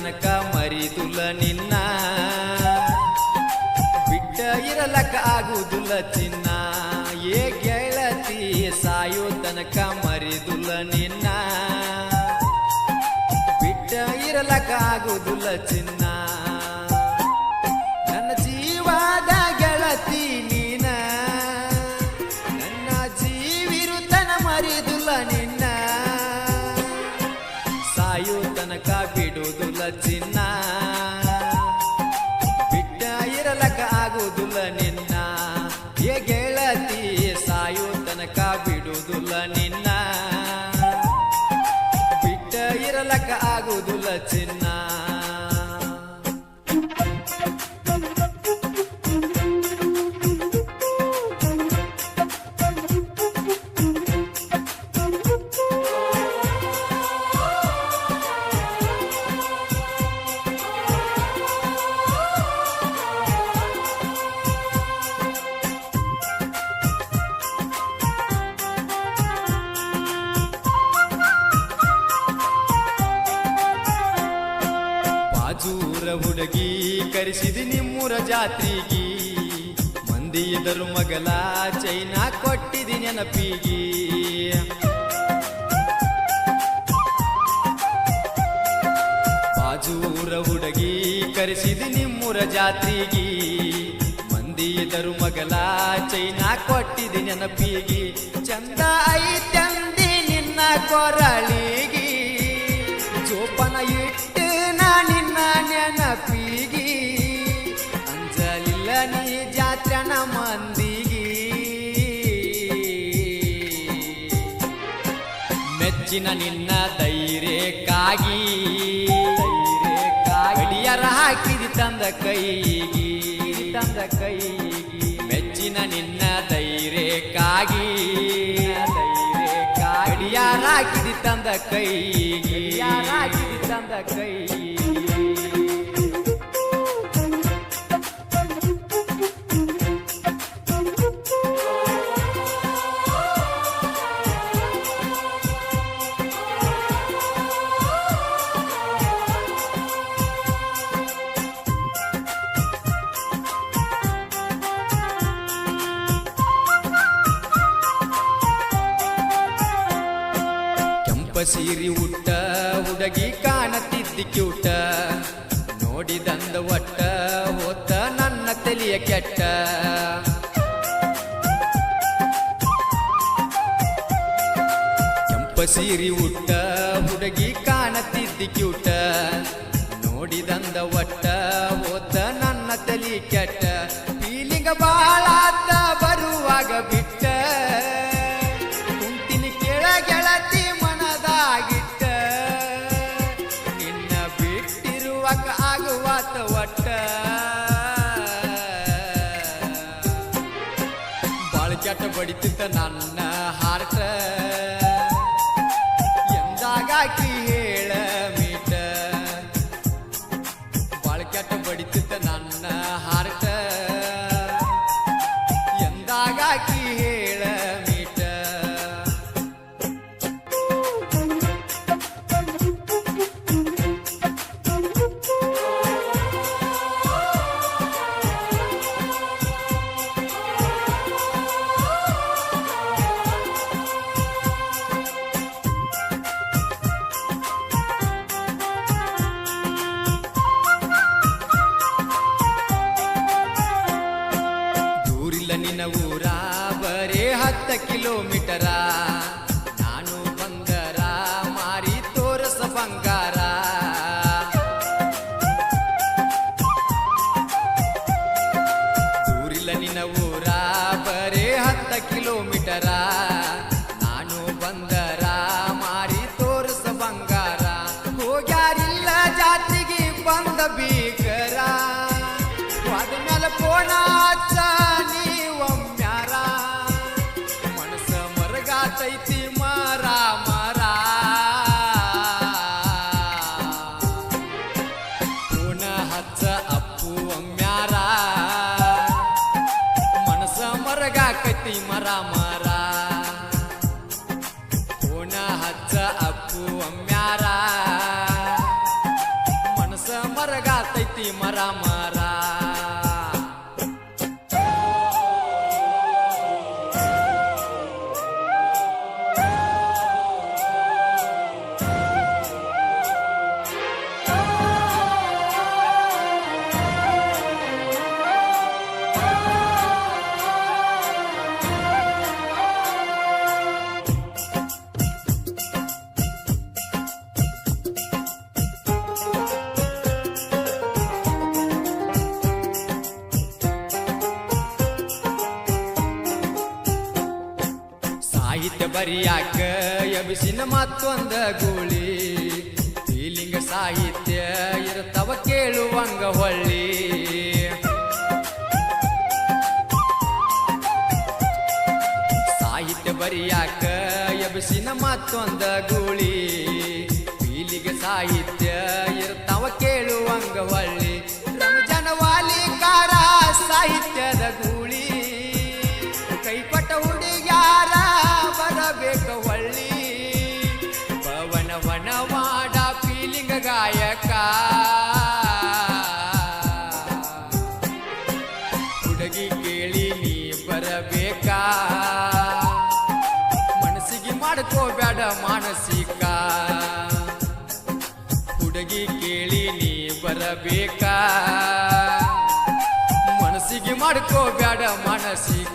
ತನಕ ಮರಿದುಲ್ಲ ನಿನ್ನ. ಬಿಟ್ಟ ಇರಲಕ ಆಗುವುದಿಲ್ಲ ಚಿನ್ನ. ಏ ಗೆಳತಿ, ಸಾಯೋ ತನಕ ಮರಿದುಲ್ಲ ನಿನ್ನ. ಬಿಟ್ಟ ಇರಲಕ ಆಗುವುದಿಲ್ಲ ಚಿನ್ನ. ಚಿನ್ನ ಬಿಟ್ಟ ಇರಲಕ ಆಗುವುದಿಲ್ಲ ನಿನ್ನ. ಏ ಗೆಳತಿ ಸಾಯೋ ತನಕ ಬಿಡುವುದಿಲ್ಲ ನಿನ್ನ. ಬಿಟ್ಟ ಇರಲಕ ಆಗುವುದಿಲ್ಲ ಚಿನ್ನ. ಹುಡುಗಿ ಕರೆಸಿದಿ ನಿಮ್ಮೂರ ಜಾತ್ರಿಗಿ ಮಂದಿ ಇದರು ಮಗಲ ಚೈನಾ ಕೊಟ್ಟಿದಿ ನೆನಪಿಗಿ. ಬಾಜೂರ ಹುಡುಗಿ ಕರೆಸಿದಿ ನಿಮ್ಮೂರ ಜಾತ್ರಿಗಿ ಮಂದಿ ಇದರು ಮಗಲ ಚೈನಾ ಕೊಟ್ಟಿದಿ ನೆನಪಿಗಿ. ಚಂದ ಐತಂದಿ ನಿನ್ನ ಕೊರಳಿಗಿ. ಜೋಪನ ಇಟ್ಟು ಮೆಚ್ಚಿನ ನಿನ್ನ ಧೈರ್ಯಕ್ಕಾಗಿ ಗಡಿಯರ ಹಾಕಿದಿ ತಂದ ಕೈಗಿ. ತಂದ ಕೈಗಿ ಮೆಚ್ಚಿನ ನಿನ್ನ ಧೈರ್ಯಕ್ಕಾಗಿ ಗಡಿಯಾರ ಹಾಕಿದಿ ತಂದ ಕೈಗಿ ಹಾಕಿದಿ ತಂದ ಕೈಗಿ. ಸೀರಿ ಉಟ್ಟ ಹುಡುಗಿ ಕಾಣತಿದ್ದಿ ಕ್ಯೂಟ ನೋಡಿದಂದ ಒಟ್ಟ ಹೊತ್ತ ನನ್ನ ತಲೆಯ ಕೆಟ್ಟ. ಕೆಂಪ ಸೀರಿ ಉಟ್ಟ ಹುಡುಗಿ ಕಾಣತಿದ್ದಿ ಕ್ಯೂಟ ನೋಡಿದಂದ ಒಟ್ಟ ಹೋತ ನನ್ನ ತಲಿ ಕೆಟ್ಟ. ಫೀಲಿಂಗ್ ಬಾಳಾತ ಬಡಿತಿತ್ತ ನನ್ನ ಹಾರ್ಟ ಹತ್ತ ಕಿಲೋಮೀಟರ. ನಾನು ಬಂದರ ಮಾರಿ ತೋರಸ ಬಂಗಾರ. ಊರಿಲ್ಲ ನಿನ್ನ ಊರ ಬರೇ ಹತ್ತ ಕಿಲೋಮೀಟರ. वाटैती मारा मारा। कोण हाच अप्पू म्यारा? मनस मरगा कती मरा मारा। कोण हाच अप्पू म्यारा? मनस मरगा तैती मरा मारा। ಸಾಹಿತ್ಯ ಬರಿಯಾಕ ಎಬಿಸಿನ ಮತ್ತೊಂದ ಗೂಳಿ. ಫೀಲಿಂಗ್ ಸಾಹಿತ್ಯ ಇರ್ತವ ಕೇಳುವಂಗ ಹೊಳ್ಳಿ. ಸಾಹಿತ್ಯ ಬರಿಯಾಕ ಎಬಿಸಿನ ಮತ್ತೊಂದ ಗೂಳಿ. ಫೀಲಿಂಗ್ ಸಾಹಿತ್ಯ ಇರ್ತವ ಕೇಳುವಂಗ ಹೊಳ್ಳಿ. ಹೊಳ್ಳಿ ಪವನ ವನವಾಡ ಫೀಲಿಂಗ್ ಗಾಯಕ. ಹುಡುಗಿ ಕೇಳಿ ನೀ ಬರಬೇಕಾ? ಮನಸ್ಸಿಗೆ ಮಾಡ್ಕೋಬೇಡ ಮಾನಸಿಕ. ಹುಡುಗಿ ಕೇಳಿ ನೀ ಬರಬೇಕಾ? ಮನಸ್ಸಿಗೆ ಮಾಡ್ಕೋಬೇಡ ಮಾನಸಿಕ.